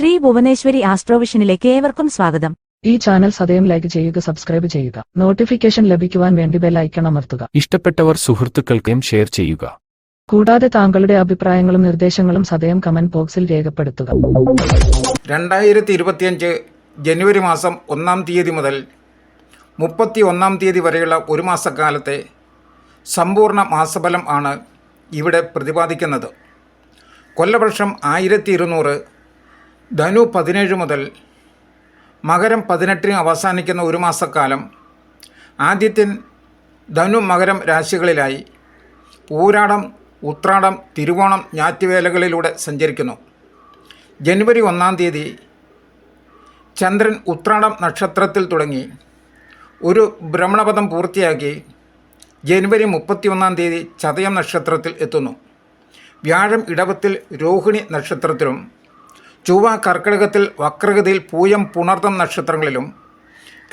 ശ്രീ ഭുവനേശ്വരി ആസ്ട്രോവിഷനിലേക്ക് ഏവർക്കും സ്വാഗതം. ഈ ചാനൽ സദയം ലൈക്ക് ചെയ്യുക സബ്സ്ക്രൈബ് ചെയ്യുക. നോട്ടിഫിക്കേഷൻ ലഭിക്കുവാൻ വേണ്ടി ബെൽ ഐക്കൺ അമർത്തുക. ഇഷ്ടപ്പെട്ടവർ സുഹൃത്തുക്കൾക്കും ഷെയർ ചെയ്യുക. കൂടാതെ താങ്കളുടെ അഭിപ്രായങ്ങളും നിർദ്ദേശങ്ങളും സദയം കമന്റ് ബോക്സിൽ രേഖപ്പെടുത്തുക. രണ്ടായിരത്തി ഇരുപത്തിയഞ്ച് ജനുവരി മാസം ഒന്നാം തീയതി മുതൽ മുപ്പത്തി ഒന്നാം തീയതി വരെയുള്ള ഒരു മാസക്കാലത്തെ സമ്പൂർണ മാസഫലം ആണ് ഇവിടെ പ്രതിപാദിക്കുന്നത്. കൊല്ലവർഷം ആയിരത്തി ഇരുന്നൂറ് ധനു പതിനേഴ് മുതൽ മകരം പതിനെട്ടിന് അവസാനിക്കുന്ന ഒരു മാസക്കാലം ആദ്യത്തിൻ ധനു മകരം രാശികളിലായി പൂരാടം ഉത്രാടം തിരുവോണം ഞാറ്റുവേലകളിലൂടെ സഞ്ചരിക്കുന്നു. ജനുവരി ഒന്നാം തീയതി ചന്ദ്രൻ ഉത്രാടം നക്ഷത്രത്തിൽ തുടങ്ങി. ഒരു ഭ്രമണപഥം പൂർത്തിയാക്കി ജനുവരി മുപ്പത്തിയൊന്നാം തീയതി ചതയം നക്ഷത്രത്തിൽ എത്തുന്നു. വ്യാഴം ഇടവത്തിൽ രോഹിണി നക്ഷത്രത്തിലും ചൊവ്വ കർക്കിടകത്തിൽ വക്രഗതിയിൽ പൂയം പുണർത്തം നക്ഷത്രങ്ങളിലും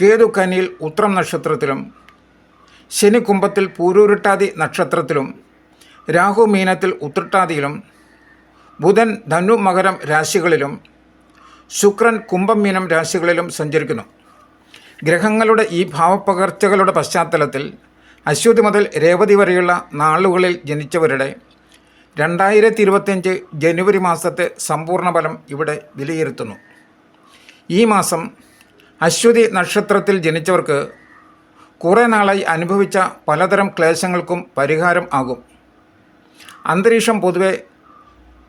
കേതു കന്നിയിൽ ഉത്രം നക്ഷത്രത്തിലും ശനി കുംഭത്തിൽ പൂരൂരുട്ടാതി നക്ഷത്രത്തിലും രാഹു മീനത്തിൽ ഉത്രട്ടാതിയിലും ബുധൻ ധനു മകരം രാശികളിലും ശുക്രൻ കുംഭം മീനം രാശികളിലും സഞ്ചരിക്കുന്നു. ഗ്രഹങ്ങളുടെ ഈ ഭാവപ്പകർച്ചകളുടെ പശ്ചാത്തലത്തിൽ അശ്വതി മുതൽ രേവതി വരെയുള്ള നാളുകളിൽ ജനിച്ചവരുടെ രണ്ടായിരത്തി ഇരുപത്തിയഞ്ച് ജനുവരി മാസത്തെ സമ്പൂർണ ഫലം ഇവിടെ വിലയിരുത്തുന്നു. ഈ മാസം അശ്വതി നക്ഷത്രത്തിൽ ജനിച്ചവർക്ക് കുറേ നാളായി അനുഭവിച്ച പലതരം ക്ലേശങ്ങൾക്കും പരിഹാരം ആകും. അന്തരീക്ഷം പൊതുവെ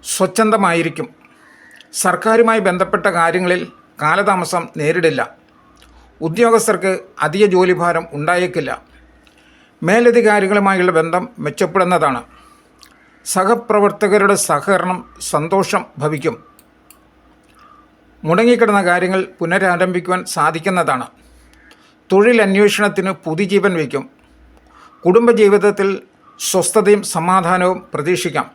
സ്വച്ഛന്തമായിരിക്കും. സർക്കാരുമായി ബന്ധപ്പെട്ട കാര്യങ്ങളിൽ കാലതാമസം നേരിടില്ല. ഉദ്യോഗസ്ഥർക്ക് അധിക ജോലിഭാരം ഉണ്ടായേക്കില്ല. മേലധികാരികളുമായുള്ള ബന്ധം മെച്ചപ്പെടുന്നതാണ്. സഹപ്രവർത്തകരുടെ സഹകരണം സന്തോഷം ഭവിക്കും. മുടങ്ങിക്കിടന്ന കാര്യങ്ങൾ പുനരാരംഭിക്കുവാൻ സാധിക്കുന്നതാണ്. തൊഴിൽ അന്വേഷണത്തിന് പുതുജീവൻ വയ്ക്കും. കുടുംബജീവിതത്തിൽ സ്വസ്ഥതയും സമാധാനവും പ്രതീക്ഷിക്കാം.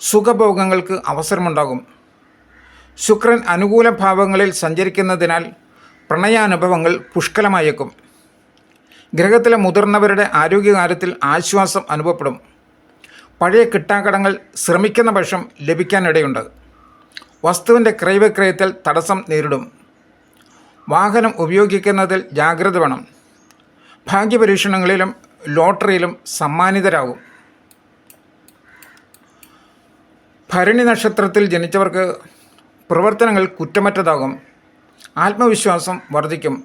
സുഖഭോഗങ്ങൾക്ക് അവസരമുണ്ടാകും. ശുക്രൻ അനുകൂല ഭാവങ്ങളിൽ സഞ്ചരിക്കുന്നതിനാൽ പ്രണയാനുഭവങ്ങൾ പുഷ്കലമായേക്കും. ഗ്രഹത്തിലെ മുതിർന്നവരുടെ ആരോഗ്യകാര്യത്തിൽ ആശ്വാസം അനുഭവപ്പെടും. പഴയ കിട്ടാക്കടങ്ങൾ ശ്രമിക്കുന്ന പക്ഷം ലഭിക്കാനിടയുണ്ട്. വസ്തുവിന്റെ ക്രയവിക്രയത്തിൽ തടസ്സം നേരിടും. വാഹനം ഉപയോഗിക്കുന്നതിൽ ജാഗ്രത വേണം. ഭാഗ്യപരീക്ഷണങ്ങളിലും ലോട്ടറിയിലും സമ്മാനിതരാകും. ഭരണി നക്ഷത്രത്തിൽ ജനിച്ചവർക്ക് പ്രവർത്തനങ്ങൾ കുറ്റമറ്റതാകും. ആത്മവിശ്വാസം വർദ്ധിക്കും.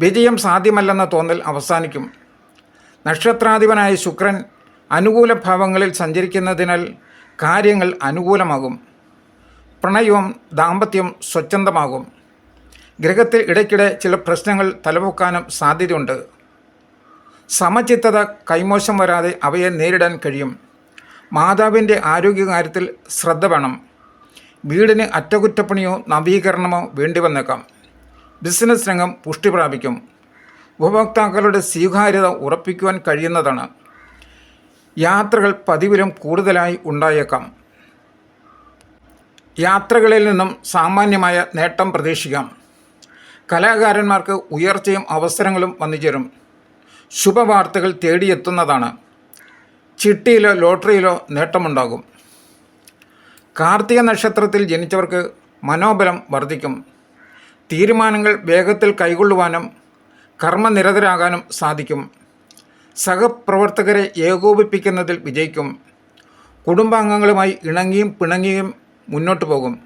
വിജയം സാധ്യമല്ലെന്ന തോന്നൽ അവസാനിക്കും. നക്ഷത്രാധിപനായ ശുക്രൻ അനുകൂല ഭാവങ്ങളിൽ സഞ്ചരിക്കുന്നതിനാൽ കാര്യങ്ങൾ അനുകൂലമാകും. പ്രണയവും ദാമ്പത്യം സ്വച്ഛന്തമാകും. ഗ്രഹത്തിൽ ഇടയ്ക്കിടെ ചില പ്രശ്നങ്ങൾ തലപൊക്കാനും സാധ്യതയുണ്ട്. സമചിത്തത കൈമോശം വരാതെ അവയെ നേരിടാൻ കഴിയും. മാതാവിന്റെ ആരോഗ്യകാര്യത്തിൽ ശ്രദ്ധ വേണം. വീടിന് അറ്റകുറ്റപ്പണിയോ നവീകരണമോ വേണ്ടി വന്നേക്കാം ബിസിനസ് രംഗം പുഷ്ടി പ്രാപിക്കും. ഉപഭോക്താക്കളുടെ സ്വീകാര്യത ഉറപ്പിക്കുവാൻ കഴിയുന്നതാണ്. യാത്രകൾ പതിവിലും കൂടുതലായി ഉണ്ടായേക്കാം. യാത്രകളിൽ നിന്നും സാമാന്യമായ നേട്ടം പ്രതീക്ഷിക്കാം. കലാകാരന്മാർക്ക് ഉയർച്ചയും അവസരങ്ങളും വന്നുചേരും. ശുഭവാർത്തകൾ തേടിയെത്തുന്നതാണ്. ചിട്ടിയിലോ ലോട്ടറിയിലോ നേട്ടമുണ്ടാകും. കാർത്തിക നക്ഷത്രത്തിൽ ജനിച്ചവർക്ക് മനോബലം വർദ്ധിക്കും. തീരുമാനങ്ങൾ വേഗത്തിൽ കൈകൊള്ളുവാനും കർമ്മനിരതരാകാനും സാധിക്കും. സഹപ്രവർത്തകരെ ഏകോപിപ്പിക്കുന്നതിൽ വിജയിക്കും. കുടുംബാംഗങ്ങളുമായി ഇണങ്ങിയും പിണങ്ങിയും മുന്നോട്ട് പോകും.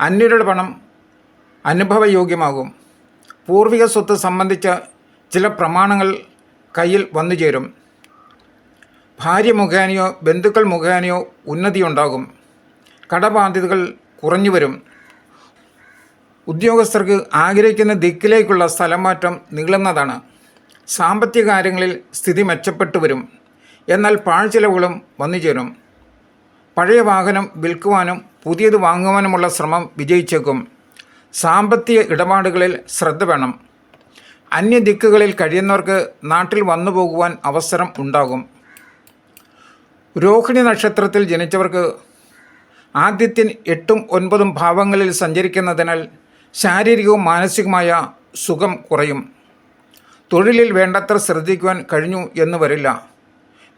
അന്യരുടെ പണം അനുഭവയോഗ്യമാകും. പൂർവിക സ്വത്ത് സംബന്ധിച്ച ചില പ്രമാണങ്ങൾ കയ്യിൽ വന്നു ചേരും. ഭാര്യ മുഖേനയോ ബന്ധുക്കൾ മുഖേനയോ ഉന്നതിയുണ്ടാകും. കടബാധ്യതകൾ കുറഞ്ഞു വരും. ഉദ്യോഗസ്ഥർക്ക് ആഗ്രഹിക്കുന്ന ദിക്കിലേക്കുള്ള സ്ഥലമാറ്റം നീളുന്നതാണ്. സാമ്പത്തിക കാര്യങ്ങളിൽ സ്ഥിതി മെച്ചപ്പെട്ടു വരും. എന്നാൽ പാഴ്ചെലവുകളും വന്നു ചേരും. പഴയ വാഹനം വിൽക്കുവാനും പുതിയത് വാങ്ങുവാനുമുള്ള ശ്രമം വിജയിച്ചേക്കും. സാമ്പത്തിക ഇടപാടുകളിൽ ശ്രദ്ധ വേണം. അന്യ ദിക്കുകളിൽ കഴിയുന്നവർക്ക് നാട്ടിൽ വന്നു പോകുവാൻ അവസരം ഉണ്ടാകും. രോഹിണി നക്ഷത്രത്തിൽ ജനിച്ചവർക്ക് ആദ്യത്തിന് എട്ടും ഒൻപതും ഭാവങ്ങളിൽ സഞ്ചരിക്കുന്നതിനാൽ ശാരീരികവും മാനസികവുമായ സുഖം കുറയും. തൊഴിലിൽ വേണ്ടത്ര ശ്രദ്ധിക്കുവാൻ കഴിഞ്ഞു എന്ന് വരില്ല.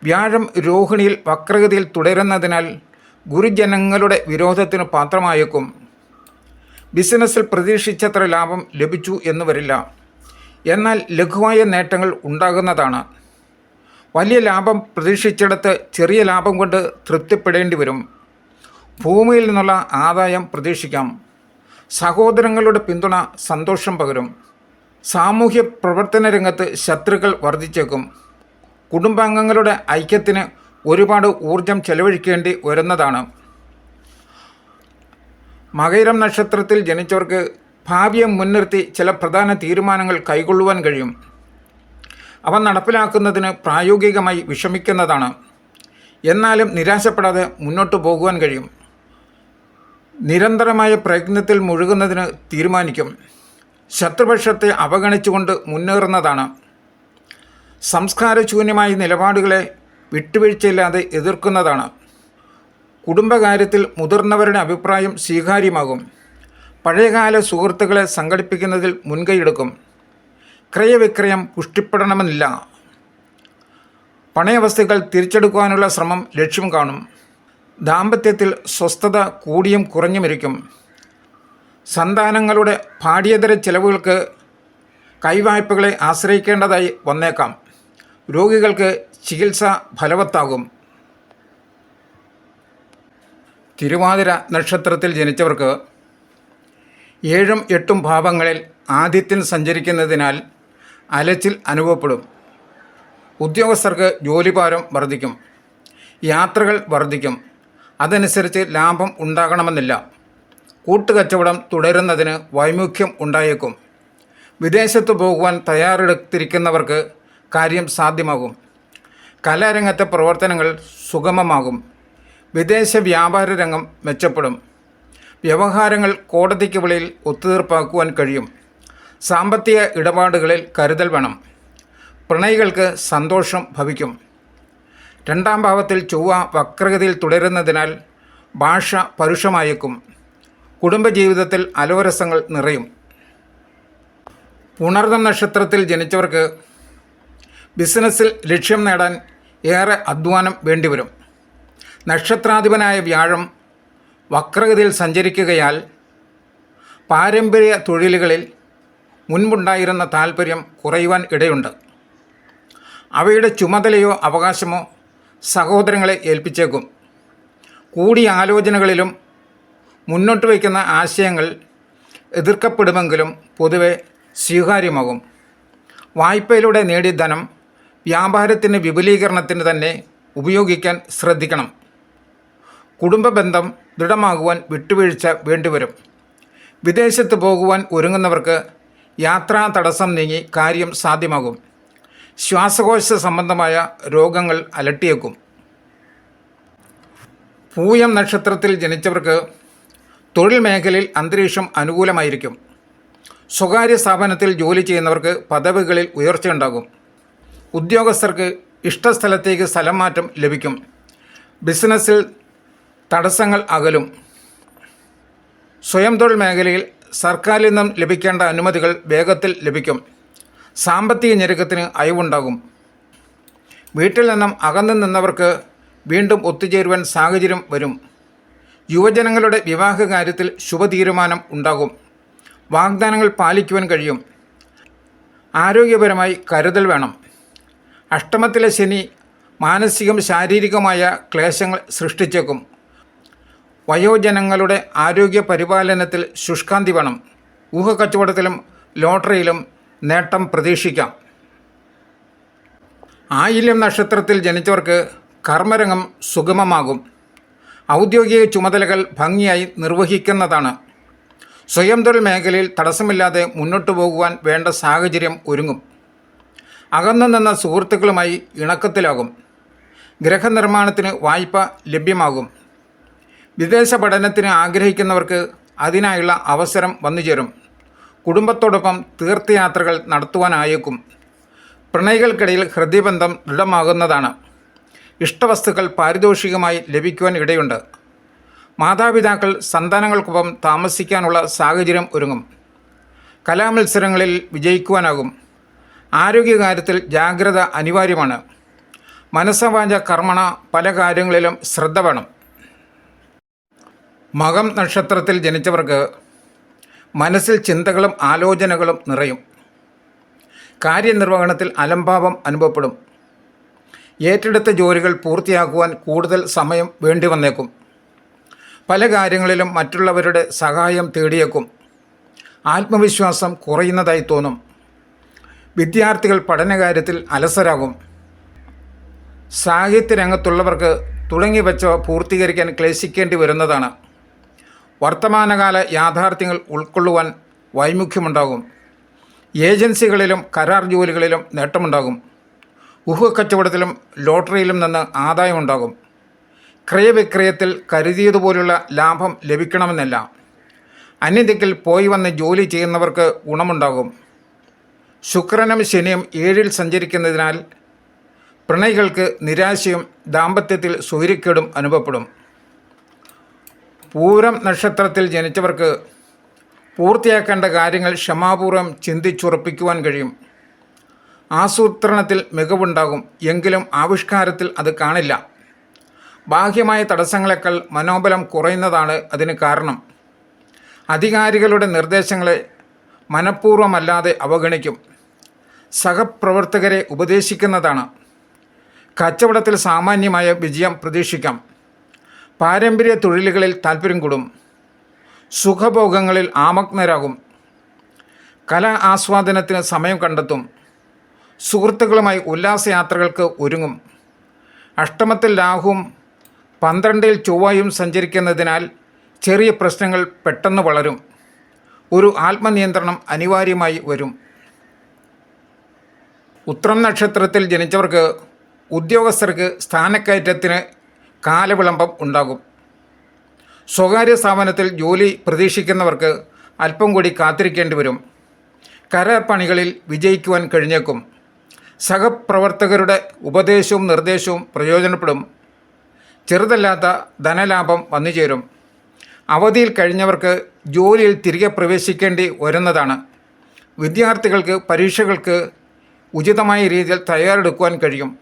വ്യാഴം രോഹിണിയിൽ വക്രഗതിയിൽ തുടരുന്നതിനാൽ ഗുരുജനങ്ങളുടെ വിരോധത്തിന് പാത്രമായേക്കും. ബിസിനസ്സിൽ പ്രതീക്ഷിച്ചത്ര ലാഭം ലഭിച്ചു എന്ന് വരില്ല. എന്നാൽ ലഘുവായ നേട്ടങ്ങൾ ഉണ്ടാകുന്നതാണ്. വലിയ ലാഭം പ്രതീക്ഷിച്ചിടത്ത് ചെറിയ ലാഭം കൊണ്ട് തൃപ്തിപ്പെടേണ്ടി വരും. ഭൂമിയിൽ നിന്നുള്ള ആദായം പ്രതീക്ഷിക്കാം. സഹോദരങ്ങളുടെ പിന്തുണ സന്തോഷം പകരും. സാമൂഹ്യ പ്രവർത്തന രംഗത്ത് ശത്രുക്കൾ വർദ്ധിച്ചേക്കും. കുടുംബാംഗങ്ങളുടെ ഐക്യത്തിന് ഒരുപാട് ഊർജം ചെലവഴിക്കേണ്ടി വരുന്നതാണ്. മകരം നക്ഷത്രത്തിൽ ജനിച്ചവർക്ക് ഭാവിയെ മുൻനിർത്തി ചില പ്രധാന തീരുമാനങ്ങൾ കൈക്കൊള്ളുവാൻ കഴിയും. അവ നടപ്പിലാക്കുന്നതിന് പ്രായോഗികമായി വിഷമിക്കുന്നതാണ്. എന്നാലും നിരാശപ്പെടാതെ മുന്നോട്ട് പോകുവാൻ കഴിയും. നിരന്തരമായ പ്രയത്നത്തിൽ മുഴുകുന്നതിന് തീരുമാനിക്കും. ശത്രുപക്ഷത്തെ അവഗണിച്ചുകൊണ്ട് മുന്നേറുന്നതാണ്. സംസ്കാരശൂന്യമായ നിലപാടുകളെ വിട്ടുവീഴ്ചയില്ലാതെ എതിർക്കുന്നതാണ്. കുടുംബകാര്യത്തിൽ മുതിർന്നവരുടെ അഭിപ്രായം സ്വീകാര്യമാകും. പഴയകാല സുഹൃത്തുക്കളെ സംഘടിപ്പിക്കുന്നതിൽ മുൻകൈയെടുക്കും. ക്രയവിക്രയം പുഷ്ടിപ്പെടണമെന്നില്ല. പണയവസ്തുക്കൾ തിരിച്ചെടുക്കുവാനുള്ള ശ്രമം ലക്ഷ്യം കാണും. ദാമ്പത്യത്തിൽ സ്വസ്ഥത കൂടിയും കുറഞ്ഞുമിരിക്കും. സന്താനങ്ങളുടെ പാഠ്യേതര ചെലവുകൾക്ക് കൈവായ്പകളെ ആശ്രയിക്കേണ്ടതായി വന്നേക്കാം. രോഗികൾക്ക് ചികിത്സ ഫലവത്താകും. തിരുവാതിര നക്ഷത്രത്തിൽ ജനിച്ചവർക്ക് ഏഴും എട്ടും ഭാവങ്ങളിൽ ആദിത്യൻ സഞ്ചരിക്കുന്നതിനാൽ അലച്ചിൽ അനുഭവപ്പെടും. ഉദ്യോഗസ്ഥർക്ക് ജോലിഭാരം വർദ്ധിക്കും. യാത്രകൾ വർദ്ധിക്കും. അതനുസരിച്ച് ലാഭം ഉണ്ടാകണമെന്നില്ല. കൂട്ടുകച്ചവടം തുടരുന്നതിന് വൈമുഖ്യം ഉണ്ടായേക്കും. വിദേശത്ത് പോകുവാൻ തയ്യാറെടുത്തിരിക്കുന്നവർക്ക് കാര്യം സാധ്യമാകും. കലാരംഗത്തെ പ്രവർത്തനങ്ങൾ സുഗമമാകും. വിദേശ വ്യാപാര രംഗം മെച്ചപ്പെടും. വ്യവഹാരങ്ങൾ കോടതിക്ക് വെളിയിൽ ഒത്തുതീർപ്പാക്കുവാൻ കഴിയും. സാമ്പത്തിക ഇടപാടുകളിൽ കരുതൽ വേണം. പ്രണയികൾക്ക് സന്തോഷം ഭവിക്കും. രണ്ടാം ഭാവത്തിൽ ചൊവ്വ വക്രഗതിയിൽ തുടരുന്നതിനാൽ ഭാഷ പരുഷമായേക്കും. കുടുംബജീവിതത്തിൽ അലോരസങ്ങൾ നിറയും. പുണർന്ന നക്ഷത്രത്തിൽ ജനിച്ചവർക്ക് ബിസിനസ്സിൽ ലക്ഷ്യം നേടാൻ ഏറെ അധ്വാനം വേണ്ടിവരും. നക്ഷത്രാധിപനായ വ്യാഴം വക്രഗതിയിൽ സഞ്ചരിക്കുകയാൽ പാരമ്പര്യ തൊഴിലുകളിൽ മുൻപുണ്ടായിരുന്ന താൽപ്പര്യം കുറയുവാൻ ഇടയുണ്ട്. അവയുടെ ചുമതലയോ അവകാശമോ സഹോദരങ്ങളെ ഏൽപ്പിച്ചേക്കും. കൂടിയ ആലോചനകളിലും മുന്നോട്ട് വയ്ക്കുന്ന ആശയങ്ങൾ എതിർക്കപ്പെടുമെങ്കിലും പൊതുവെ സ്വീകാര്യമാകും. വായ്പയിലൂടെ നേടിയ ധനം വ്യാപാരത്തിന് വിപുലീകരണത്തിന് തന്നെ ഉപയോഗിക്കാൻ ശ്രദ്ധിക്കണം. കുടുംബ ബന്ധം ദൃഢമാകുവാൻ വിട്ടുവീഴ്ച വേണ്ടിവരും. വിദേശത്ത് പോകുവാൻ ഒരുങ്ങുന്നവർക്ക് യാത്രാ തടസ്സം നീങ്ങി കാര്യം സാധ്യമാകും. ശ്വാസകോശ സംബന്ധമായ രോഗങ്ങൾ അലട്ടിയേക്കും. പൂയം നക്ഷത്രത്തിൽ ജനിച്ചവർക്ക് തൊഴിൽ മേഖലയിൽ അന്തരീക്ഷം അനുകൂലമായിരിക്കും. സ്വകാര്യ സ്ഥാപനത്തിൽ ജോലി ചെയ്യുന്നവർക്ക് പദവികളിൽ ഉയർച്ചയുണ്ടാകും ഉദ്യോഗസ്ഥർക്ക് ഇഷ്ടസ്ഥലത്തേക്ക് സ്ഥലം മാറ്റം ലഭിക്കും. ബിസിനസ്സിൽ തടസ്സങ്ങൾ അകലും. സ്വയം തൊഴിൽ മേഖലയിൽ സർക്കാരിൽ നിന്നും ലഭിക്കേണ്ട അനുമതികൾ വേഗത്തിൽ ലഭിക്കും. സാമ്പത്തിക ഞെരുക്കത്തിന് അയവുണ്ടാകും. വീട്ടിൽ നിന്നും അകന്നു നിന്നവർക്ക് വീണ്ടും ഒത്തുചേരുവാൻ സാഹചര്യം വരും. യുവജനങ്ങളുടെ വിവാഹ കാര്യത്തിൽ ശുഭതീരുമാനം ഉണ്ടാകും. വാഗ്ദാനങ്ങൾ പാലിക്കുവാൻ കഴിയും. ആരോഗ്യപരമായി കരുതൽ വേണം. അഷ്ടമത്തിലെ ശനി മാനസികം ശാരീരികമായ ക്ലേശങ്ങൾ സൃഷ്ടിച്ചേക്കും. വയോജനങ്ങളുടെ ആരോഗ്യ പരിപാലനത്തിൽ ശുഷ്കാന്തി വേണം. ഊഹക്കച്ചവടത്തിലും ലോട്ടറിയിലും നേട്ടം പ്രതീക്ഷിക്കാം. ആയില്യം നക്ഷത്രത്തിൽ ജനിച്ചവർക്ക് കർമ്മരംഗം സുഗമമാകും. ഔദ്യോഗിക ചുമതലകൾ ഭംഗിയായി നിർവഹിക്കുന്നതാണ്. സ്വയം തൊഴിൽ മേഖലയിൽ തടസ്സമില്ലാതെ മുന്നോട്ട് പോകുവാൻ വേണ്ട സാഹചര്യം ഒരുങ്ങും. അകന്നു നിന്ന സുഹൃത്തുക്കളുമായി ഇണക്കത്തിലാകും. ഗ്രഹനിർമ്മാണത്തിന് വായ്പ ലഭ്യമാകും. വിദേശ പഠനത്തിന് ആഗ്രഹിക്കുന്നവർക്ക് അതിനായുള്ള അവസരം വന്നുചേരും. കുടുംബത്തോടൊപ്പം തീർത്ഥയാത്രകൾ നടത്തുവാനായേക്കും. പ്രണയികൾക്കിടയിൽ ഹൃദയബന്ധം ദൃഢമാകുന്നതാണ്. ഇഷ്ടവസ്തുക്കൾ പാരിതോഷികമായി ലഭിക്കുവാൻ ഇടയുണ്ട്. മാതാപിതാക്കൾ സന്താനങ്ങൾക്കൊപ്പം താമസിക്കാനുള്ള സാഹചര്യം ഒരുങ്ങും. കലാമത്സരങ്ങളിൽ വിജയിക്കുവാനാകും. ആരോഗ്യകാര്യത്തിൽ ജാഗ്രത അനിവാര്യമാണ്. മനസ്സവാഞ്ച കർമ്മണ പല കാര്യങ്ങളിലും ശ്രദ്ധ വേണം. മകം നക്ഷത്രത്തിൽ ജനിച്ചവർക്ക് മനസ്സിൽ ചിന്തകളും ആലോചനകളും നിറയും. കാര്യനിർവഹണത്തിൽ അലംഭാവം അനുഭവപ്പെടും. ഏറ്റെടുത്ത ജോലികൾ പൂർത്തിയാക്കുവാൻ കൂടുതൽ സമയം വേണ്ടി വന്നേക്കും. പല കാര്യങ്ങളിലും മറ്റുള്ളവരുടെ സഹായം തേടിയേക്കും. ആത്മവിശ്വാസം കുറയുന്നതായി തോന്നും. വിദ്യാർത്ഥികൾ പഠനകാര്യത്തിൽ അലസരാകും. സാഹിത്യരംഗത്തുള്ളവർക്ക് തുടങ്ങി വെച്ചവ പൂർത്തീകരിക്കാൻ ക്ലേശിക്കേണ്ടി വരുന്നതാണ്. വർത്തമാനകാല യാഥാർത്ഥ്യങ്ങൾ ഉൾക്കൊള്ളുവാൻ വൈമുഖ്യമുണ്ടാകും. ഏജൻസികളിലും കരാർ ജോലികളിലും നേട്ടമുണ്ടാകും. ഊഹക്കച്ചവടത്തിലും ലോട്ടറിയിലും നിന്ന് ആദായമുണ്ടാകും ക്രയവിക്രയത്തിൽ കരുതിയതുപോലുള്ള ലാഭം ലഭിക്കണമെന്നല്ല. അന്യദിക്കിൽ പോയി വന്ന് ജോലി ചെയ്യുന്നവർക്ക് ഗുണമുണ്ടാകും. ശുക്രനും ശനിയും ഏഴിൽ സഞ്ചരിക്കുന്നതിനാൽ പ്രണയികൾക്ക് നിരാശയും ദാമ്പത്യത്തിൽ സൂര്യക്കേടും അനുഭവപ്പെടും. പൂരം നക്ഷത്രത്തിൽ ജനിച്ചവർക്ക് പൂർത്തിയാക്കേണ്ട കാര്യങ്ങൾ ക്ഷമാപൂർവം ചിന്തിച്ചുറപ്പിക്കുവാൻ കഴിയും. ആസൂത്രണത്തിൽ മികവുണ്ടാകും. എങ്കിലും ആവിഷ്കാരത്തിൽ അത് കാണില്ല. ബാഹ്യമായ തടസ്സങ്ങളെക്കാൾ മനോബലം കുറയുന്നതാണ് അതിന് കാരണം. അധികാരികളുടെ നിർദ്ദേശങ്ങളെ മനഃപൂർവമല്ലാതെ അവഗണിക്കും. സഹപ്രവർത്തകരെ ഉപദേശിക്കുന്നതാണ്. കച്ചവടത്തിൽ സാമാന്യമായ വിജയം പ്രതീക്ഷിക്കാം. പാരമ്പര്യ തൊഴിലുകളിൽ താൽപ്പര്യം കൂടും. സുഖഭോഗങ്ങളിൽ ആമഗ്നരാകും. കലാ ആസ്വാദനത്തിന് സമയം കണ്ടെത്തും. സുഹൃത്തുക്കളുമായി ഉല്ലാസയാത്രകൾക്ക് ഒരുങ്ങും. അഷ്ടമത്തിൽ രാഹുവും പന്ത്രണ്ടിൽ ചൊവ്വയും സഞ്ചരിക്കുന്നതിനാൽ ചെറിയ പ്രശ്നങ്ങൾ പെട്ടെന്ന് വളരും. ഒരു ആത്മനിയന്ത്രണം അനിവാര്യമായി വരും. ഉത്രം നക്ഷത്രത്തിൽ ജനിച്ചവർക്ക് ഉദ്യോഗസ്ഥർക്ക് സ്ഥാനക്കയറ്റത്തിന് കാലവിളംബം ഉണ്ടാകും. സ്വകാര്യ സ്ഥാപനത്തിൽ ജോലി പ്രതീക്ഷിക്കുന്നവർക്ക് അല്പം കൂടി കാത്തിരിക്കേണ്ടി വരും. കരാർ പണികളിൽ വിജയിക്കുവാൻ കഴിഞ്ഞേക്കും. സഹപ്രവർത്തകരുടെ ഉപദേശവും നിർദ്ദേശവും പ്രയോജനപ്പെടും. ചെറുതല്ലാത്ത ധനലാഭം വന്നു ചേരും അവധിയിൽ കഴിഞ്ഞവർക്ക് ജോലിയിൽ തിരികെ പ്രവേശിക്കേണ്ടി വരുന്നതാണ്. വിദ്യാർത്ഥികൾക്ക് പരീക്ഷകൾക്ക് ഉചിതമായ രീതിയിൽ തയ്യാറെടുക്കുവാൻ കഴിയും.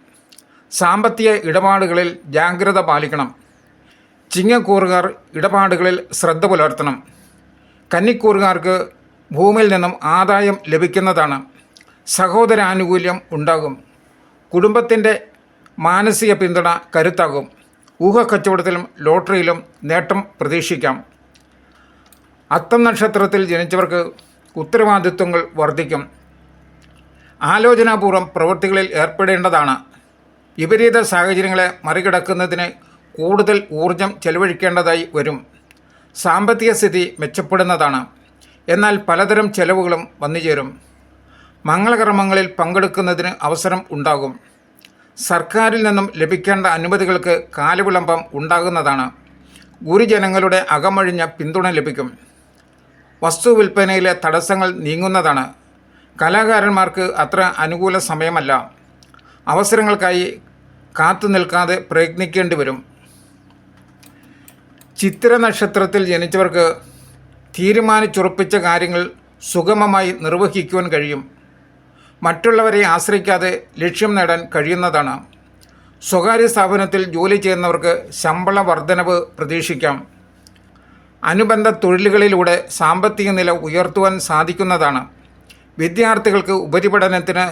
സാമ്പത്തിക ഇടപാടുകളിൽ ജാഗ്രത പാലിക്കണം. ചിങ്ങക്കൂറുകാർ ഇടപാടുകളിൽ ശ്രദ്ധ പുലർത്തണം. കന്നിക്കൂറുകാർക്ക് ഭൂമിയിൽ നിന്നും ആദായം ലഭിക്കുന്നതാണ്. സഹോദരാനുകൂല്യം ഉണ്ടാകും. കുടുംബത്തിന്റെ മാനസിക പിന്തുണ കരുത്താകും. ഊഹക്കച്ചവടത്തിലും ലോട്ടറിയിലും നേട്ടം പ്രതീക്ഷിക്കാം. അത്തം നക്ഷത്രത്തിൽ ജനിച്ചവർക്ക് ഉത്തരവാദിത്വങ്ങൾ വർദ്ധിക്കും. ആലോചനാപൂർവം പ്രവൃത്തികളിൽ ഏർപ്പെടേണ്ടതാണ്. വിപരീത സാഹചര്യങ്ങളെ മറികടക്കുന്നതിന് കൂടുതൽ ഊർജം ചെലവഴിക്കേണ്ടതായി വരും. സാമ്പത്തിക സ്ഥിതി മെച്ചപ്പെടുന്നതാണ്. എന്നാൽ പലതരം ചെലവുകളും വന്നുചേരും. മംഗളകർമ്മങ്ങളിൽ പങ്കെടുക്കുന്നതിന് അവസരം ഉണ്ടാകും. സർക്കാരിൽ നിന്നും ലഭിക്കേണ്ട അനുമതികൾക്ക് കാലവിളംബം ഉണ്ടാകുന്നതാണ്. ഗുരുജനങ്ങളുടെ അകമഴിഞ്ഞ പിന്തുണ ലഭിക്കും. വസ്തു വിൽപ്പനയിലെ തടസ്സങ്ങൾ നീങ്ങുന്നതാണ്. കലാകാരന്മാർക്ക് അത്ര അനുകൂല സമയമല്ല. അവസരങ്ങൾക്കായി കാത്തു നിൽക്കാതെ പ്രയത്നിക്കേണ്ടി വരും. ചിത്തിര നക്ഷത്രത്തിൽ ജനിച്ചവർക്ക് തീരുമാനിച്ചുറപ്പിച്ച കാര്യങ്ങൾ സുഗമമായി നിർവഹിക്കുവാൻ കഴിയും. മറ്റുള്ളവരെ ആശ്രയിക്കാതെ ലക്ഷ്യം നേടാൻ കഴിയുന്നതാണ്. സ്വകാര്യ സ്ഥാപനത്തിൽ ജോലി ചെയ്യുന്നവർക്ക് ശമ്പള വർധനവ് പ്രതീക്ഷിക്കാം. അനുബന്ധ തൊഴിലുകളിലൂടെ സാമ്പത്തിക നില ഉയർത്തുവാൻ സാധിക്കുന്നതാണ്. വിദ്യാർത്ഥികൾക്ക് ഉപരിപഠനത്തിന്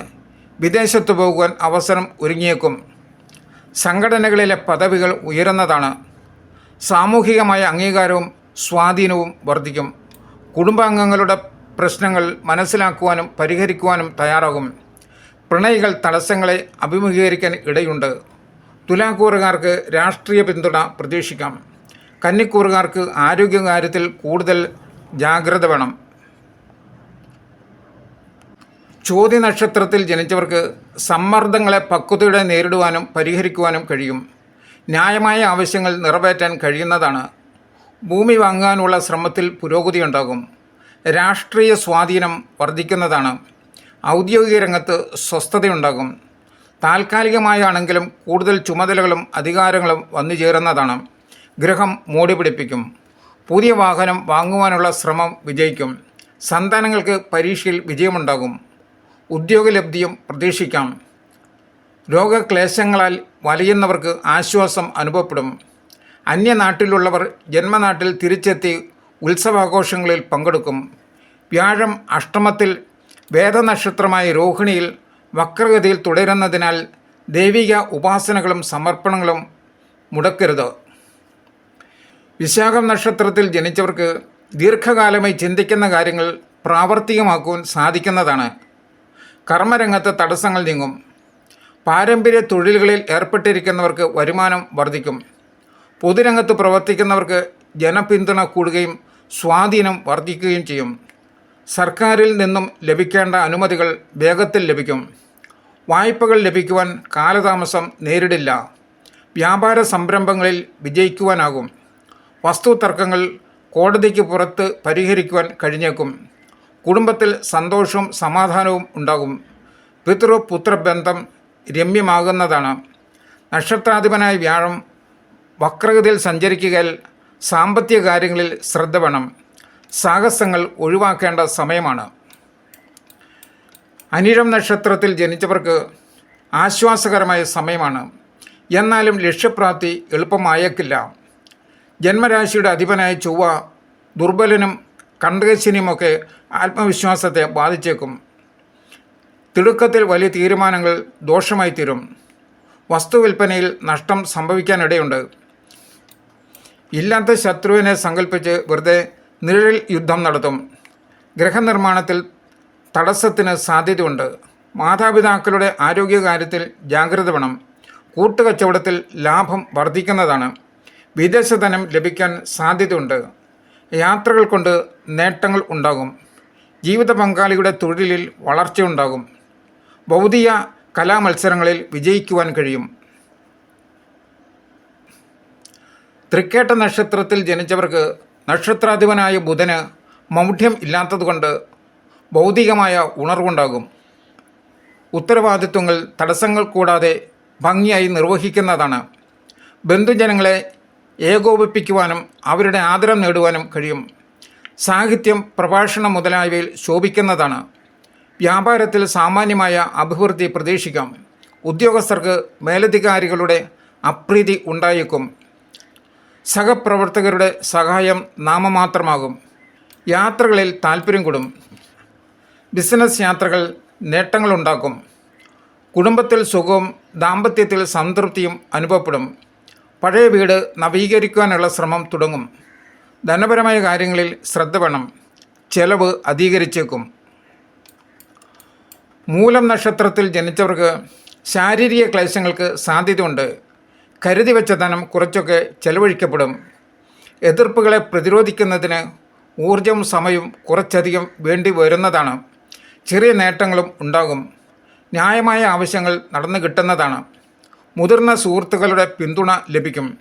വിദേശത്ത് പോകുവാൻ അവസരം ഒരുങ്ങിയേക്കും. സംഘടനകളിലെ പദവികൾ ഉയരുന്നതാണ്. സാമൂഹികമായ അംഗീകാരവും സ്വാധീനവും വർദ്ധിക്കും. കുടുംബാംഗങ്ങളുടെ പ്രശ്നങ്ങൾ മനസ്സിലാക്കുവാനും പരിഹരിക്കുവാനും തയ്യാറാകും. പ്രണയികൾ തടസ്സങ്ങളെ അഭിമുഖീകരിക്കാൻ ഇടയുണ്ട്. തുലാക്കൂറുകാർക്ക് രാഷ്ട്രീയ പിന്തുണ പ്രതീക്ഷിക്കാം. കന്നിക്കൂറുകാർക്ക് ആരോഗ്യകാര്യത്തിൽ കൂടുതൽ ജാഗ്രത വേണം. ചോതി നക്ഷത്രത്തിൽ ജനിച്ചവർക്ക് സമ്മർദ്ദങ്ങളെ പക്വതയോടെ നേരിടുവാനും പരിഹരിക്കുവാനും കഴിയും. ന്യായമായ ആവശ്യങ്ങൾ നിറവേറ്റാൻ കഴിയുന്നതാണ്. ഭൂമി വാങ്ങാനുള്ള ശ്രമത്തിൽ പുരോഗതിയുണ്ടാകും. രാഷ്ട്രീയ സ്വാധീനം വർദ്ധിക്കുന്നതാണ്. ഔദ്യോഗിക രംഗത്ത് സ്വസ്ഥതയുണ്ടാകും. താൽക്കാലികമായാണെങ്കിലും കൂടുതൽ ചുമതലകളും അധികാരങ്ങളും വന്നു ചേരുന്നതാണ്. ഗ്രഹം മൂടി പിടിപ്പിക്കും. പുതിയ വാഹനം വാങ്ങുവാനുള്ള ശ്രമം വിജയിക്കും. സന്താനങ്ങൾക്ക് പരീക്ഷയിൽ വിജയമുണ്ടാകും. ഉദ്യോഗലബ്ധിയും പ്രതീക്ഷിക്കാം. രോഗക്ലേശങ്ങളാൽ വലയുന്നവർക്ക് ആശ്വാസം അനുഭവപ്പെടും. അന്യനാട്ടിലുള്ളവർ ജന്മനാട്ടിൽ തിരിച്ചെത്തി ഉത്സവാഘോഷങ്ങളിൽ പങ്കെടുക്കും. വ്യാഴം അഷ്ടമത്തിൽ വേദനക്ഷത്രമായ രോഹിണിയിൽ വക്രഗതിയിൽ തുടരുന്നതിനാൽ ദൈവിക ഉപാസനകളും സമർപ്പണങ്ങളും മുടക്കരുത്. വിശാഖം നക്ഷത്രത്തിൽ ജനിച്ചവർക്ക് ദീർഘകാലമായി ചിന്തിക്കുന്ന കാര്യങ്ങൾ പ്രാവർത്തികമാക്കുവാൻ സാധിക്കുന്നതാണ്. കർമ്മരംഗത്ത് തടസ്സങ്ങൾ നീങ്ങും. പാരമ്പര്യ തൊഴിലുകളിൽ ഏർപ്പെട്ടിരിക്കുന്നവർക്ക് വരുമാനം വർദ്ധിക്കും. പൊതുരംഗത്ത് പ്രവർത്തിക്കുന്നവർക്ക് ജനപിന്തുണ കൂടുകയും സ്വാധീനം വർദ്ധിക്കുകയും ചെയ്യും. സർക്കാരിൽ നിന്നും ലഭിക്കേണ്ട അനുമതികൾ വേഗത്തിൽ ലഭിക്കും. വായ്പകൾ ലഭിക്കുവാൻ കാലതാമസം നേരിടില്ല. വ്യാപാര സംരംഭങ്ങളിൽ വിജയിക്കുവാനാകും. വസ്തു തർക്കങ്ങൾ കോടതിക്ക് പുറത്ത് പരിഹരിക്കുവാൻ കഴിഞ്ഞേക്കും. കുടുംബത്തിൽ സന്തോഷവും സമാധാനവും ഉണ്ടാകും. പിതൃപുത്ര ബന്ധം രമ്യമാകുന്നതാണ്. നക്ഷത്രാധിപനായ വ്യാഴം വക്രഗതിയിൽ സഞ്ചരിക്കുകയാൽ സാമ്പത്തിക കാര്യങ്ങളിൽ ശ്രദ്ധ വേണം. സാഹസങ്ങൾ ഒഴിവാക്കേണ്ട സമയമാണ്. അനിഴം നക്ഷത്രത്തിൽ ജനിച്ചവർക്ക് ആശ്വാസകരമായ സമയമാണ്. എന്നാലും ലക്ഷ്യപ്രാപ്തി എളുപ്പമായേക്കില്ല. ജന്മരാശിയുടെ അധിപനായ ചൊവ്വ ദുർബലനും കണ്ടകശനിയുമൊക്കെ ആത്മവിശ്വാസത്തെ ബാധിച്ചേക്കും. തിടുക്കത്തിൽ വലിയ തീരുമാനങ്ങൾ ദോഷമായി തീരും വസ്തുവിൽപ്പനയിൽ നഷ്ടം സംഭവിക്കാനിടയുണ്ട്. ഇല്ലാത്ത ശത്രുവിനെ സങ്കല്പിച്ച് വെറുതെ നിഴൽ യുദ്ധം നടത്തും. ഗ്രഹനിർമ്മാണത്തിൽ തടസ്സത്തിന് സാധ്യതയുണ്ട്. മാതാപിതാക്കളുടെ ആരോഗ്യകാര്യത്തിൽ ജാഗ്രത വേണം. കൂട്ടുകച്ചവടത്തിൽ ലാഭം വർദ്ധിക്കുന്നതാണ്. വിദേശധനം ലഭിക്കാൻ സാധ്യതയുണ്ട്. യാത്രകൾ കൊണ്ട് നേട്ടങ്ങൾ ഉണ്ടാകും. ജീവിത പങ്കാളിയുടെ തൊഴിലിൽ വളർച്ചയുണ്ടാകും. ഭൗതിക കലാമത്സരങ്ങളിൽ വിജയിക്കുവാൻ കഴിയും. തൃക്കേട്ട നക്ഷത്രത്തിൽ ജനിച്ചവർക്ക് നക്ഷത്രാധിപനായ ബുധന് മൗഢ്യം ഇല്ലാത്തതുകൊണ്ട് ഭൗതികമായ ഉണർവുണ്ടാകും. ഉത്തരവാദിത്വങ്ങൾ തടസ്സങ്ങൾ കൂടാതെ ഭംഗിയായി നിർവഹിക്കുന്നതാണ്. ബന്ധുജനങ്ങളെ ഏകോപിപ്പിക്കുവാനും അവരുടെ ആദരം നേടുവാനും കഴിയും. സാഹിത്യം പ്രഭാഷണം മുതലായവയിൽ ശോഭിക്കുന്നതാണ്. വ്യാപാരത്തിൽ സാമാന്യമായ അഭിവൃദ്ധി പ്രതീക്ഷിക്കാം. ഉദ്യോഗസ്ഥർക്ക് മേലധികാരികളുടെ അപ്രീതി ഉണ്ടായേക്കും. സഹപ്രവർത്തകരുടെ സഹായം നാമമാത്രമാകും. യാത്രകളിൽ താല്പര്യം കൂടും. ബിസിനസ് യാത്രകൾ നേട്ടങ്ങളുണ്ടാക്കും കുടുംബത്തിൽ സുഖവും ദാമ്പത്യത്തിൽ സംതൃപ്തിയും അനുഭവപ്പെടും. പഴയ വീട് നവീകരിക്കാനുള്ള ശ്രമം തുടങ്ങും. ധനപരമായ കാര്യങ്ങളിൽ ശ്രദ്ധ വേണം. ചെലവ് അധികരിച്ചേക്കും. മൂലം നക്ഷത്രത്തിൽ ജനിച്ചവർക്ക് ശാരീരിക ക്ലേശങ്ങൾക്ക് സാധ്യതയുണ്ട്. കരുതി വെച്ച ധനം കുറച്ചൊക്കെ ചെലവഴിക്കപ്പെടും. എതിർപ്പുകളെ പ്രതിരോധിക്കുന്നതിന് ഊർജവും സമയവും കുറച്ചധികം വേണ്ടി വരുന്നതാണ്. ചെറിയ നേട്ടങ്ങളും ഉണ്ടാകും. ന്യായമായ ആവശ്യങ്ങൾ നടന്നു കിട്ടുന്നതാണ്. മുതിർന്ന സുഹൃത്തുക്കളുടെ പിന്തുണ ലഭിക്കും.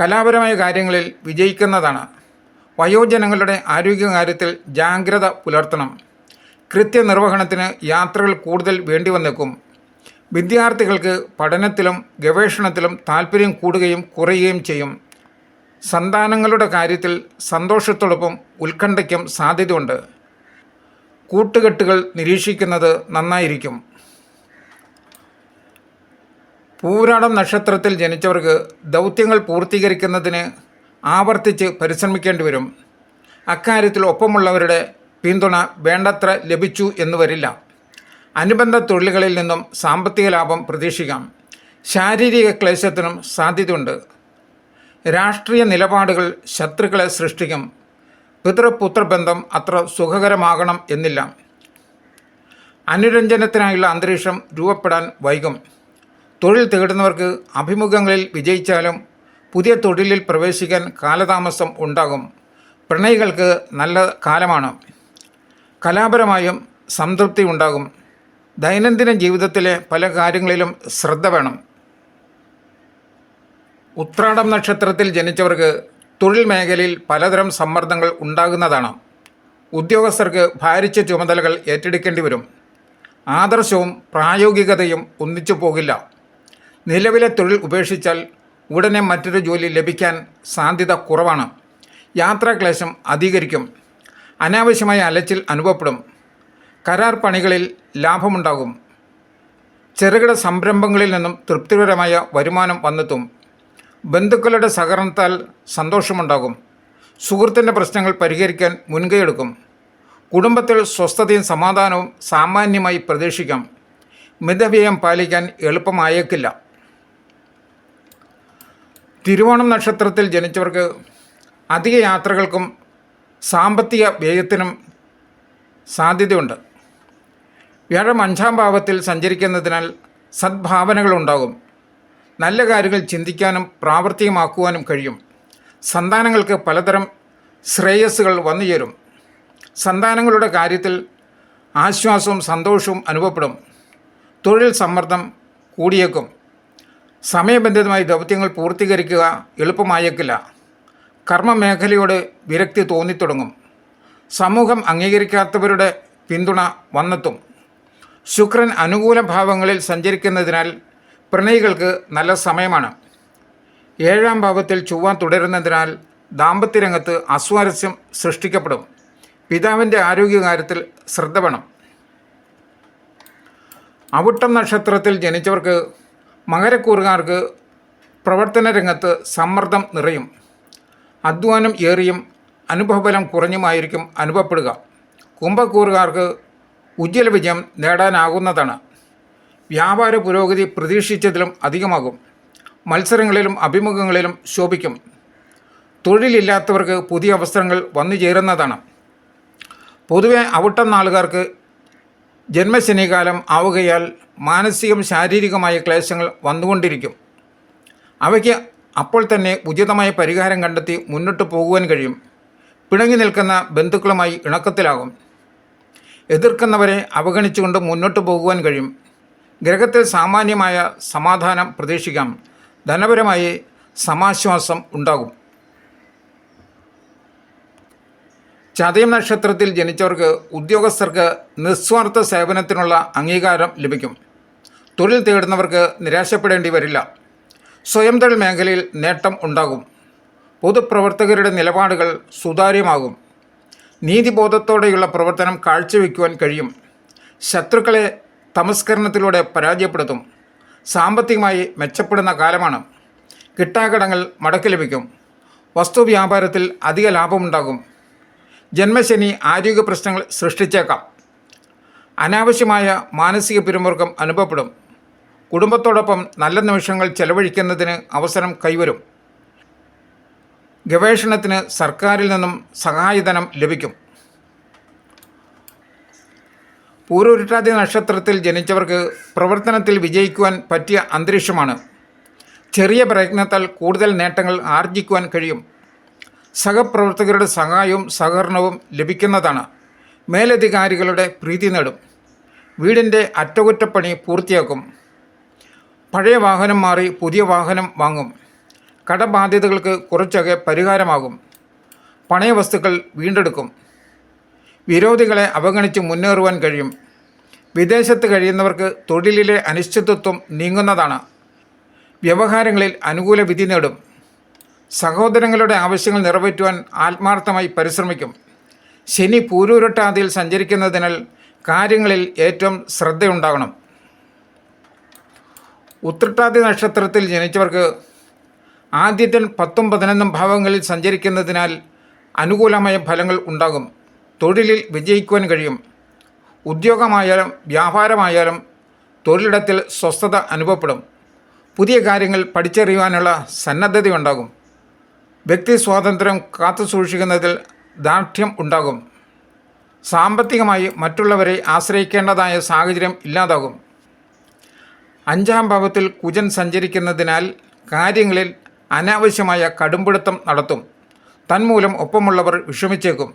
കലാപരമായ കാര്യങ്ങളിൽ വിജയിക്കുന്നതാണ്. വയോജനങ്ങളുടെ ആരോഗ്യകാര്യത്തിൽ ജാഗ്രത പുലർത്തണം. കൃത്യനിർവഹണത്തിന് യാത്രകൾ കൂടുതൽ വേണ്ടി വന്നേക്കും. വിദ്യാർത്ഥികൾക്ക് പഠനത്തിലും ഗവേഷണത്തിലും താല്പര്യം കൂടുകയും കുറയുകയും ചെയ്യും. സന്താനങ്ങളുടെ കാര്യത്തിൽ സന്തോഷത്തോടൊപ്പം ഉത്കണ്ഠയ്ക്കും സാധ്യതയുണ്ട്. കൂട്ടുകെട്ടുകൾ നിരീക്ഷിക്കുന്നത് നന്നായിരിക്കും. പൂരാടം നക്ഷത്രത്തിൽ ജനിച്ചവർക്ക് ദൗത്യങ്ങൾ പൂർത്തീകരിക്കുന്നതിന് ആവർത്തിച്ച് പരിശ്രമിക്കേണ്ടി വരും. അക്കാര്യത്തിൽ ഒപ്പമുള്ളവരുടെ പിന്തുണ വേണ്ടത്ര ലഭിച്ചു എന്ന് വരില്ല. അനുബന്ധ തൊഴിലുകളിൽ നിന്നും സാമ്പത്തിക ലാഭം പ്രതീക്ഷിക്കാം. ശാരീരിക ക്ലേശത്തിനും സാധ്യതയുണ്ട്. രാഷ്ട്രീയ നിലപാടുകൾ ശത്രുക്കളെ സൃഷ്ടിക്കും. പിതൃപുത്ര ബന്ധം അത്ര സുഖകരമാകണം എന്നില്ല. അനുരഞ്ജനത്തിനായുള്ള അന്തരീക്ഷം രൂപപ്പെടാൻ വൈകും. തൊഴിൽ തേടുന്നവർക്ക് അഭിമുഖങ്ങളിൽ വിജയിച്ചാലും പുതിയ തൊഴിലിൽ പ്രവേശിക്കാൻ കാലതാമസം ഉണ്ടാകും. പ്രണയികൾക്ക് നല്ല കാലമാണ്. കലാപരമായും സംതൃപ്തി ഉണ്ടാകും. ദൈനംദിന ജീവിതത്തിലെ പല കാര്യങ്ങളിലും ശ്രദ്ധ വേണം. ഉത്രാടം നക്ഷത്രത്തിൽ ജനിച്ചവർക്ക് തൊഴിൽ മേഖലയിൽ പലതരം സമ്മർദ്ദങ്ങൾ ഉണ്ടാകുന്നതാണ്. ഉദ്യോഗസ്ഥർക്ക് ഭാരിച്ച ചുമതലകൾ ഏറ്റെടുക്കേണ്ടി വരും. ആദർശവും പ്രായോഗികതയും ഒന്നിച്ചു പോകില്ല. നിലവിലെ തൊഴിൽ ഉപേക്ഷിച്ചാൽ ഉടനെ മറ്റൊരു ജോലി ലഭിക്കാൻ സാധ്യത കുറവാണ്. യാത്രാക്ലേശം അധികരിക്കും. അനാവശ്യമായ അലച്ചിൽ അനുഭവപ്പെടും. കരാർ പണികളിൽ ലാഭമുണ്ടാകും. ചെറുകിട സംരംഭങ്ങളിൽ നിന്നും തൃപ്തികരമായ വരുമാനം വന്നെത്തും. ബന്ധുക്കളുടെ സഹകരണത്താൽ സന്തോഷമുണ്ടാകും. സുഹൃത്തിന്റെ പ്രശ്നങ്ങൾ പരിഹരിക്കാൻ മുൻകൈയെടുക്കും. കുടുംബത്തിൽ സ്വസ്ഥതയും സമാധാനവും സാമാന്യമായി പ്രതീക്ഷിക്കാം. മിതവ്യയം പാലിക്കാൻ എളുപ്പമായേക്കില്ല. തിരുവോണം നക്ഷത്രത്തിൽ ജനിച്ചവർക്ക് അധിക യാത്രകൾക്കും സാമ്പത്തിക വ്യയത്തിനും സാധ്യതയുണ്ട്. വ്യാഴം അഞ്ചാം ഭാവത്തിൽ സഞ്ചരിക്കുന്നതിനാൽ സദ്ഭാവനകളുണ്ടാകും. നല്ല കാര്യങ്ങൾ ചിന്തിക്കാനും പ്രാവർത്തികമാക്കുവാനും കഴിയും. സന്താനങ്ങൾക്ക് പലതരം ശ്രേയസ്സുകൾ വന്നുചേരും സന്താനങ്ങളുടെ കാര്യത്തിൽ ആശ്വാസവും സന്തോഷവും അനുഭവപ്പെടും. തൊഴിൽ സമ്മർദ്ദം കൂടിയേക്കും. സമയബന്ധിതമായി ദൗത്യങ്ങൾ പൂർത്തീകരിക്കുക എളുപ്പമായേക്കില്ല. കർമ്മമേഖലയോട് വിരക്തി തോന്നിത്തുടങ്ങും. സമൂഹം അംഗീകരിക്കാത്തവരുടെ പിന്തുണ വന്നെത്തും. ശുക്രൻ അനുകൂല ഭാവങ്ങളിൽ സഞ്ചരിക്കുന്നതിനാൽ പ്രണയികൾക്ക് നല്ല സമയമാണ്. ഏഴാം ഭാവത്തിൽ ചൊവ്വ തുടരുന്നതിനാൽ ദാമ്പത്യരംഗത്ത് അസ്വാരസ്യം സൃഷ്ടിക്കപ്പെടും. പിതാവിന്റെ ആരോഗ്യകാര്യത്തിൽ ശ്രദ്ധ വേണം. അവിട്ടം നക്ഷത്രത്തിൽ ജനിച്ചവർക്ക് മകരക്കൂറുകാർക്ക് പ്രവർത്തന രംഗത്ത് സമ്മർദ്ദം നിറയും. അധ്വാനം ഏറിയും അനുഭവബലം കുറഞ്ഞുമായിരിക്കും അനുഭവപ്പെടുക. കുംഭക്കൂറുകാർക്ക് ഉജ്ജ്വല വിജയം നേടാനാകുന്നതാണ്. വ്യാപാര പുരോഗതി പ്രതീക്ഷിച്ചതിലും അധികമാകും. മത്സരങ്ങളിലും അഭിമുഖങ്ങളിലും ശോഭിക്കും. തൊഴിലില്ലാത്തവർക്ക് പുതിയ അവസരങ്ങൾ വന്നു ചേരുന്നതാണ്. പൊതുവെ അവിട്ടം നാളുകാർക്ക് ജന്മശനികാലം ആവുകയാൽ മാനസികം ശാരീരികമായ ക്ലേശങ്ങൾ വന്നുകൊണ്ടിരിക്കും. അവയ്ക്ക് അപ്പോൾ തന്നെ ഉചിതമായ പരിഹാരം കണ്ടെത്തി മുന്നോട്ട് പോകുവാൻ കഴിയും. പിണങ്ങി നിൽക്കുന്ന ബന്ധുക്കളുമായി ഇണക്കത്തിലാകും. എതിർക്കുന്നവരെ അവഗണിച്ചുകൊണ്ട് മുന്നോട്ട് പോകുവാൻ കഴിയും. ഗ്രഹത്തിൽ സാമാന്യമായ സമാധാനം പ്രതീക്ഷിക്കാം. ധനപരമായി സമാശ്വാസം ഉണ്ടാകും. ചതയം നക്ഷത്രത്തിൽ ജനിച്ചവർക്ക് ഉദ്യോഗസ്ഥർക്ക് നിസ്വാർത്ഥ സേവനത്തിനുള്ള അംഗീകാരം ലഭിക്കും. തൊഴിൽ തേടുന്നവർക്ക് നിരാശപ്പെടേണ്ടി വരില്ല. സ്വയം തൊഴിൽ മേഖലയിൽ നേട്ടം ഉണ്ടാകും. പൊതുപ്രവർത്തകരുടെ നിലപാടുകൾ സുതാര്യമാകും. നീതിബോധത്തോടെയുള്ള പ്രവർത്തനം കാഴ്ചവെക്കുവാൻ കഴിയും. ശത്രുക്കളെ തമസ്കരണത്തിലൂടെ പരാജയപ്പെടുത്തും. സാമ്പത്തികമായി മെച്ചപ്പെടുന്ന കാലമാണ്. കിട്ടാകടങ്ങൾ മടക്കി ലഭിക്കും. വസ്തുവ്യാപാരത്തിൽ അധിക ലാഭമുണ്ടാകും. ജന്മശനി ആരോഗ്യ പ്രശ്നങ്ങൾ സൃഷ്ടിച്ചേക്കാം. അനാവശ്യമായ മാനസിക പിരിമുറുക്കം അനുഭവപ്പെടും. കുടുംബത്തോടൊപ്പം നല്ല നിമിഷങ്ങൾ ചെലവഴിക്കുന്നതിന് അവസരം കൈവരും. ഗവേഷണത്തിന് സർക്കാരിൽ നിന്നും സഹായധനം ലഭിക്കും. പൂരൂരുട്ടാതി നക്ഷത്രത്തിൽ ജനിച്ചവർക്ക് പ്രവർത്തനത്തിൽ വിജയിക്കുവാൻ പറ്റിയ അന്തരീക്ഷമാണ്. ചെറിയ പ്രയത്നത്താൽ കൂടുതൽ നേട്ടങ്ങൾ ആർജിക്കുവാൻ കഴിയും. സഹപ്രവർത്തകരുടെ സഹായവും സഹകരണവും ലഭിക്കുന്നതാണ്. മേലധികാരികളുടെ പ്രീതി നേടും. വീടിന്റെ അറ്റകുറ്റപ്പണി പൂർത്തിയാക്കും. പഴയ വാഹനം മാറി പുതിയ വാഹനം വാങ്ങും. കടബാധ്യതകൾക്ക് കുറച്ചൊക്കെ പരിഹാരമാകും. പണയവസ്തുക്കൾ വീണ്ടെടുക്കും. വിരോധികളെ അവഗണിച്ച് മുന്നേറുവാൻ കഴിയും. വിദേശത്ത് കഴിയുന്നവർക്ക് തൊഴിലിലെ അനിശ്ചിതത്വം നീങ്ങുന്നതാണ്. വ്യവഹാരങ്ങളിൽ അനുകൂല വിധി നേടും. സഹോദരങ്ങളുടെ ആവശ്യങ്ങൾ നിറവേറ്റുവാൻ ആത്മാർത്ഥമായി പരിശ്രമിക്കും. ശനി പൂരൂരട്ടാതിയിൽ സഞ്ചരിക്കുന്നതിനാൽ കാര്യങ്ങളിൽ ഏറ്റവും ശ്രദ്ധയുണ്ടാകണം. ഉത്രട്ടാതി നക്ഷത്രത്തിൽ ജനിച്ചവർക്ക് ആദ്യത്തെ പത്തും പതിനൊന്നും ഭാവങ്ങളിൽ സഞ്ചരിക്കുന്നതിനാൽ അനുകൂലമായ ഫലങ്ങൾ ഉണ്ടാകും. തൊഴിലിൽ വിജയിക്കുവാൻ കഴിയും. ഉദ്യോഗമായാലും വ്യാപാരമായാലും തൊഴിലിടത്തിൽ സ്വസ്ഥത അനുഭവപ്പെടും. പുതിയ കാര്യങ്ങൾ പഠിച്ചറിയുവാനുള്ള സന്നദ്ധതയുണ്ടാകും. വ്യക്തി സ്വാതന്ത്ര്യം കാത്തു സൂക്ഷിക്കുന്നതിൽ ദാർഢ്യം ഉണ്ടാകും. സാമ്പത്തികമായി മറ്റുള്ളവരെ ആശ്രയിക്കേണ്ടതായ സാഹചര്യം ഇല്ലാതാകും. അഞ്ചാം ഭാവത്തിൽ കുജൻ സഞ്ചരിക്കുന്നതിനാൽ കാര്യങ്ങളിൽ അനാവശ്യമായ കടുംപിടുത്തം നടത്തും. തന്മൂലം ഒപ്പമുള്ളവർ വിഷമിച്ചേക്കും.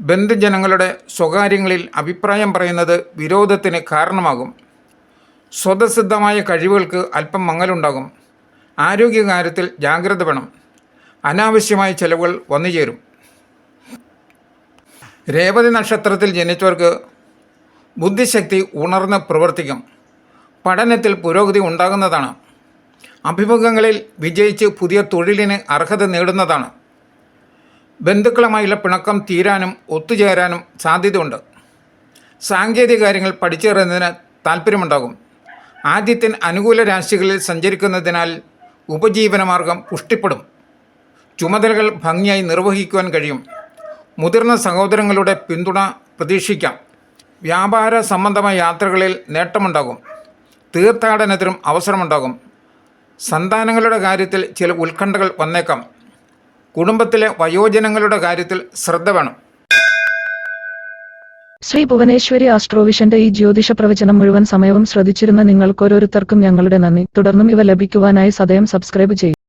ബന്ധുജനങ്ങളുടെ സ്വകാര്യങ്ങളിൽ അഭിപ്രായം പറയുന്നത് വിരോധത്തിന് കാരണമാകും. സ്വതസിദ്ധമായ കഴിവുകൾക്ക് അല്പം മങ്ങലുണ്ടാകും. ആരോഗ്യകാര്യത്തിൽ ജാഗ്രത വേണം. അനാവശ്യമായ ചെലവുകൾ വന്നുചേരും. രേവതി നക്ഷത്രത്തിൽ ജനിച്ചവർക്ക് ബുദ്ധിശക്തി ഉണർന്ന് പ്രവർത്തിക്കും. പഠനത്തിൽ പുരോഗതി ഉണ്ടാകുന്നതാണ്. അഭിമുഖങ്ങളിൽ വിജയിച്ച് പുതിയ തൊഴിലിന് അർഹത നേടുന്നതാണ്. ബന്ധുക്കളുമായുള്ള പിണക്കം തീരാനും ഒത്തുചേരാനും സാധ്യതയുണ്ട്. സാങ്കേതിക കാര്യങ്ങൾ പഠിച്ചേറുന്നതിന് താല്പര്യമുണ്ടാകും ആദ്യത്തിന് അനുകൂല രാശികളിൽ സഞ്ചരിക്കുന്നതിനാൽ ഉപജീവനമാർഗം പുഷ്ടിപ്പെടും. ചുമതലകൾ ഭംഗിയായി നിർവഹിക്കുവാൻ കഴിയും. മുതിർന്ന സഹോദരങ്ങളുടെ പിന്തുണ പ്രതീക്ഷിക്കാം. വ്യാപാര സംബന്ധമായ യാത്രകളിൽ നേട്ടമുണ്ടാകും. തീർത്ഥാടനത്തിനും അവസരമുണ്ടാകും. സന്താനങ്ങളുടെ കാര്യത്തിൽ ചില ഉത്കണ്ഠകൾ വന്നേക്കാം. കുടുംബത്തിലെ വയോജനങ്ങളുടെ കാര്യത്തിൽ ശ്രദ്ധ വേണം. ശ്രീ ഭുവനേശ്വരി ആസ്ട്രോവിഷന്റെ ഈ ജ്യോതിഷ പ്രവചനം മുഴുവൻ സമയവും ശ്രദ്ധിച്ചിരുന്ന നിങ്ങൾക്കോരോരുത്തർക്കും ഞങ്ങളുടെ നന്ദി. തുടർന്നും ഇവ ലഭിക്കുവാനായി സദയം സബ്സ്ക്രൈബ് ചെയ്യും.